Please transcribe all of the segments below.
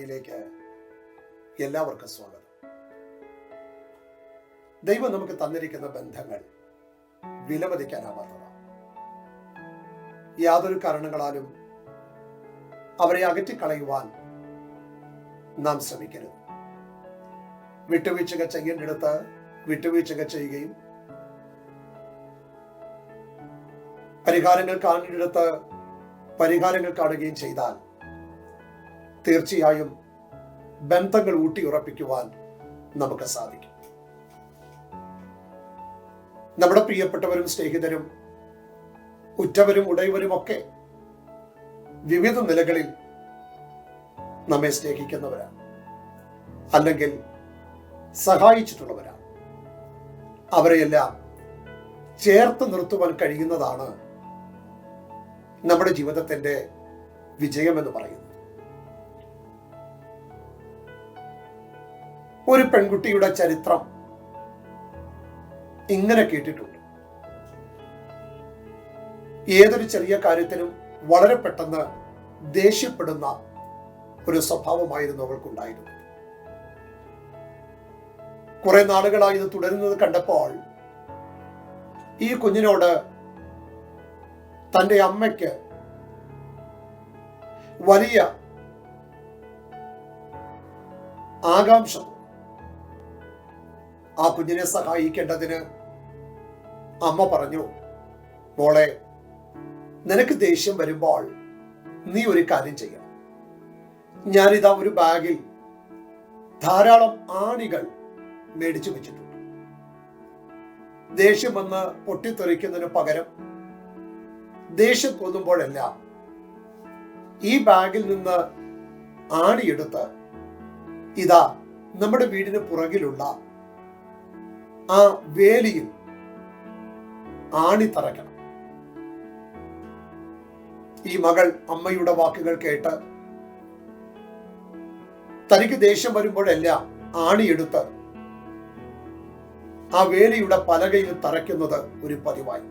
വഴിയിലേക്ക് എല്ലാവർക്കും സ്വാഗതം. ദൈവം നമുക്ക് തന്നിരിക്കുന്ന ബന്ധങ്ങൾ വിലമതിക്കാനാവാത്തതാണ്. യാതൊരു കാരണങ്ങളാലും അവരെ അകറ്റിക്കളയുവാൻ നാം ശ്രമിക്കരുത്. വിട്ടുവീഴ്ചകൾ ചെയ്യേണ്ടിടത്ത് വിട്ടുവീഴ്ചകൾ ചെയ്യുകയും പരിഹാരങ്ങൾ കാണേണ്ടിടത്ത് പരിഹാരങ്ങൾ കാണുകയും ചെയ്താൽ തീർച്ചയായും ബന്ധങ്ങൾ ഊട്ടിയുറപ്പിക്കുവാൻ നമുക്ക് സാധിക്കും. നമ്മുടെ പ്രിയപ്പെട്ടവരും സ്നേഹിതരും ഉറ്റവരും ഉടയവരും ഒക്കെ വിവിധ നിലകളിൽ നമ്മെ സ്നേഹിക്കുന്നവരാണ്. അല്ലെങ്കിൽ സഹായിച്ചിട്ടുള്ളവരാണ്. അവരെയെല്ലാം ചേർത്ത് നിർത്തുവാൻ കഴിയുന്നതാണ് നമ്മുടെ ജീവിതത്തിന്റെ വിജയമെന്ന് പറയുന്നത്. ഒരു പെൺകുട്ടിയുടെ ചരിത്രം ഇങ്ങനെ കേട്ടിട്ടുണ്ട് ഏതൊരു ചെറിയ കാര്യത്തിനും വളരെ പെട്ടെന്ന് ദേഷ്യപ്പെടുന്ന ഒരു സ്വഭാവമായിരുന്നു അവൾക്കുണ്ടായിരുന്നത് കുറെ നാളുകളായി ഇത് തുടരുന്നത് കണ്ടപ്പോൾ ഈ കുഞ്ഞിനോട് തന്റെ അമ്മയ്ക്ക് വലിയ ആകാംക്ഷ. ആ കുഞ്ഞിനെ സഹായിക്കേണ്ടതിന് അമ്മ പറഞ്ഞു മോളെ നിനക്ക് ദേഷ്യം വരുമ്പോൾ നീ ഒരു കാര്യം ചെയ്യണം. ഞാനിതാ ഒരു ബാഗിൽ ധാരാളം ആണികൾ മേടിച്ചു വെച്ചിട്ടുണ്ട്. ദേഷ്യം വന്ന് പൊട്ടിത്തെറിക്കുന്നതിന് പകരം ദേഷ്യം തോന്നുമ്പോഴെല്ലാം ഈ ബാഗിൽ നിന്ന് ആണിയെടുത്ത് ഇതാ നമ്മുടെ വീടിന് പുറകിലുള്ള ആ വേലിയിൽ ആണി തറയ്ക്കണം ഈ മകൾ അമ്മയുടെ വാക്കുകൾ കേട്ട് തനിക്ക് ദേഷ്യം വരുമ്പോഴെല്ലാം ആണിയെടുത്ത് ആ വേലിയുടെ പലകയിൽ തറയ്ക്കുന്നത് ഒരു പതിവായി.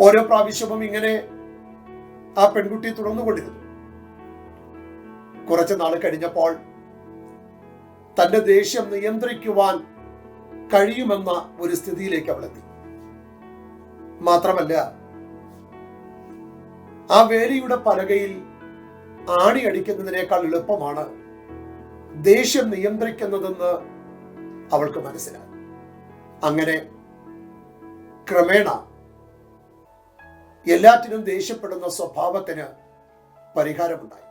ഓരോ പ്രാവശ്യവും ഇങ്ങനെ ആ പെൺകുട്ടി തുടർന്നുകൊണ്ടിരുന്നു. കുറച്ചു നാൾ കഴിഞ്ഞപ്പോൾ തന്റെ ദേഷ്യം നിയന്ത്രിക്കുവാൻ കഴിയുമെന്ന ഒരു സ്ഥിതിയിലേക്ക് അവൾ എത്തി മാത്രമല്ല ആ വേലിയുടെ പലകയിൽ ആണി അടിക്കുന്നതിനേക്കാൾ എളുപ്പമാണ് ദേഷ്യം നിയന്ത്രിക്കുന്നതെന്ന് അവൾക്ക് മനസ്സിലായി. അങ്ങനെ ക്രമേണ എല്ലാറ്റിനും ദേഷ്യപ്പെടുന്ന സ്വഭാവത്തിന് പരിഹാരമുണ്ടായി.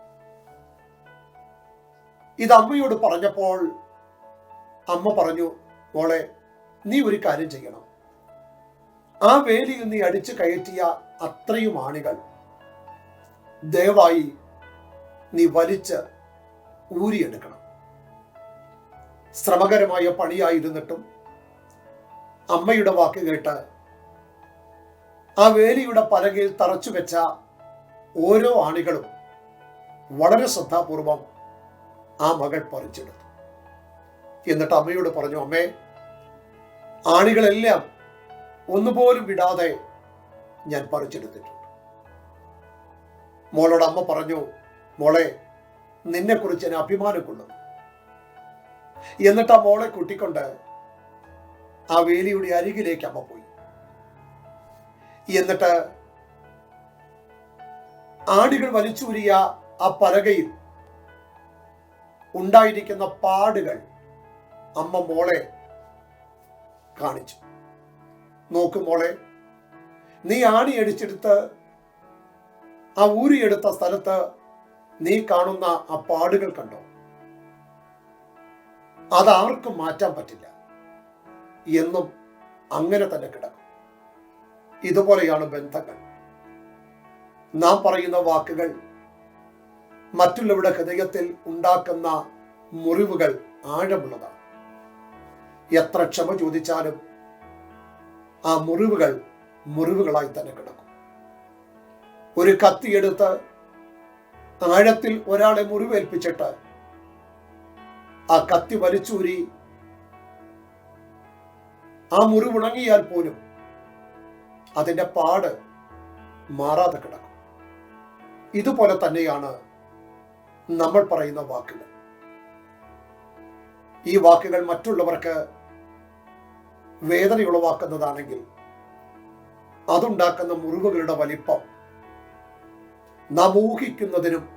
ഇത് അമ്മയോട് പറഞ്ഞപ്പോൾ അമ്മ പറഞ്ഞു മോളെ നീ ഒരു കാര്യം ചെയ്യണം. ആ വേലിയിൽ നീ അടിച്ചു കയറ്റിയ അത്രയും ആണികൾ ദയവായി നീ വലിച്ച് ഊരിയെടുക്കണം. ശ്രമകരമായ പണിയായിരുന്നിട്ടും അമ്മയുടെ വാക്ക് കേട്ട് ആ വേലിയുടെ പലകയിൽ തറച്ചു വെച്ച ഓരോ ആണികളും വളരെ ശ്രദ്ധാപൂർവം ആ മകൾ പറിച്ചെടുത്തു. എന്നിട്ട് അമ്മയോട് പറഞ്ഞു അമ്മേ ആണികളെല്ലാം ഒന്നുപോലും വിടാതെ ഞാൻ പറിച്ചെടുത്തിട്ടുണ്ട്. മോളോട് അമ്മ പറഞ്ഞു മോളെ നിന്നെക്കുറിച്ച് ഞാൻ അഭിമാനം കൊള്ളുന്നു എന്നിട്ട് ആ മോളെ കൂട്ടിക്കൊണ്ട് ആ വേലിയുടെ അരികിലേക്ക് അമ്മ പോയി. എന്നിട്ട് ആടികൾ വലിച്ചൂരിയ ആ പലകയിൽ ഉണ്ടായിരിക്കുന്ന പാടുകൾ അമ്മ മോളെ കാണിച്ചു. നോക്കു മോളെ നീ ആണി അടിച്ചെടുത്ത് ആ ഊരിയെടുത്ത സ്ഥലത്ത് നീ കാണുന്ന ആ പാടുകൾ കണ്ടോ? അതാർക്കും മാറ്റാൻ പറ്റില്ല. എന്നും അങ്ങനെ തന്നെ കിടക്കും. ഇതുപോലെയാണ് ബന്ധങ്ങൾ. നാം പറയുന്ന വാക്കുകൾ മറ്റുള്ളവരുടെ ഹൃദയത്തിൽ ഉണ്ടാക്കുന്ന മുറിവുകൾ ആഴമുള്ളതാണ്. എത്ര ക്ഷമ ചോദിച്ചാലും ആ മുറിവുകൾ മുറിവുകളായി തന്നെ കിടക്കും. ഒരു കത്തിയെടുത്ത് ആഴത്തിൽ ഒരാളെ മുറിവേൽപ്പിച്ചിട്ട് ആ കത്തി വലിച്ചൂരി ആ മുറിവുണങ്ങിയാൽ പോലും അതിന്റെ പാട് മാറാതെ കിടക്കും. ഇതുപോലെ തന്നെയാണ് നമ്മൾ പറയുന്ന വാക്കുകൾ. ഈ വാക്കുകൾ മറ്റുള്ളവർക്ക് വേദനയുളവാക്കുന്നതാണെങ്കിൽ അതുണ്ടാക്കുന്ന മുറിവുകളുടെ വലിപ്പം നാം ഊഹിക്കുന്നതിനും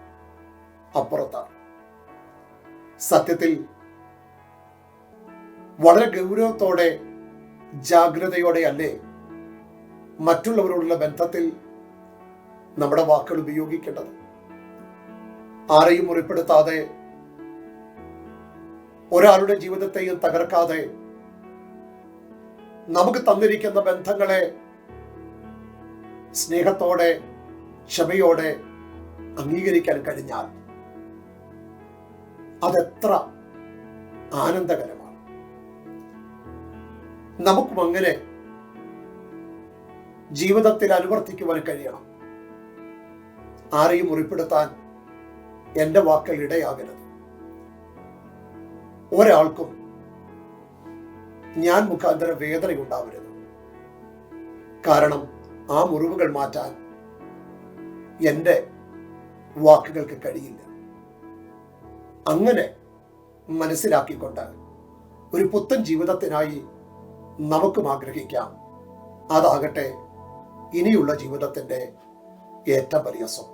അപ്പുറത്താണ്. സത്യത്തിൽ വളരെ ഗൗരവത്തോടെ ജാഗ്രതയോടെ അല്ലേ മറ്റുള്ളവരോടുള്ള ബന്ധത്തിൽ നമ്മുടെ വാക്കുകൾ ഉപയോഗിക്കേണ്ടത്? ആരെയും മുറിപ്പെടുത്താതെ ഒരാളുടെ ജീവിതത്തെയും തകർക്കാതെ നമുക്ക് തന്നിരിക്കുന്ന ബന്ധങ്ങളെ സ്നേഹത്തോടെ ക്ഷമയോടെ അംഗീകരിക്കാൻ കഴിഞ്ഞാൽ അതെത്ര ആനന്ദകരമാണ്. നമുക്കും അങ്ങനെ ജീവിതത്തിൽ അനുവർത്തിക്കുവാൻ കഴിയണം. ആരെയും മുറിപ്പെടുത്താൻ എന്റെ വാക്കൽ ഇടയാകരുത്. ഒരാൾക്കും ഞാൻ മുഖാന്തരം വേദനയുണ്ടാവരുത്. കാരണം ആ മുറിവുകൾ മാറ്റാൻ എന്റെ വാക്കുകൾക്ക് കഴിയില്ല. അങ്ങനെ മനസ്സിലാക്കിക്കൊണ്ട് ഒരു പുത്തൻ ജീവിതത്തിനായി നമുക്കും ആഗ്രഹിക്കാം. അതാകട്ടെ ഇനിയുള്ള ജീവിതത്തിന്റെ ഏറ്റവും വലിയ സ്വപ്നം.